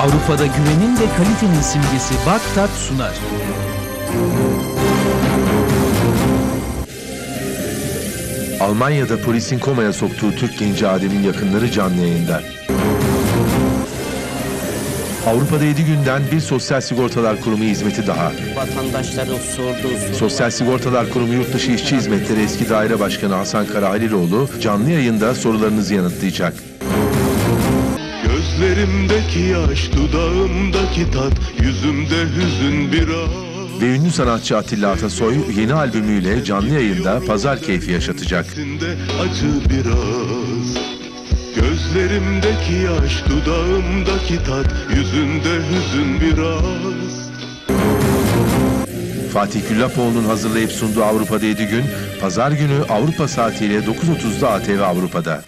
Avrupa'da güvenin ve kalitenin simgesi Baktat sunar. Almanya'da polisin komaya soktuğu Türk genci Adem'in yakınları canlı yayında. Avrupa'da 7 günden bir Sosyal Sigortalar Kurumu hizmeti daha. vatandaşların sorduğu. Sosyal Sigortalar Kurumu Yurtdışı İşçi Hizmetleri Eski Daire Başkanı Hasan Karahaliloğlu canlı yayında sorularınızı yanıtlayacak. Gözlerimdeki yaş, dudağımdaki tat, yüzümde hüzün biraz. Ve ünlü sanatçı Atilla Atasoy yeni albümüyle canlı yayında pazar keyfi yaşatacak. Acı biraz. Gözlerimdeki yaş, dudağımdaki tat, yüzünde hüzün biraz. Fatih Güllapoğlu'nun hazırlayıp sunduğu Avrupa'da 7 gün, pazar günü Avrupa saatiyle 9.30'da ATV Avrupa'da.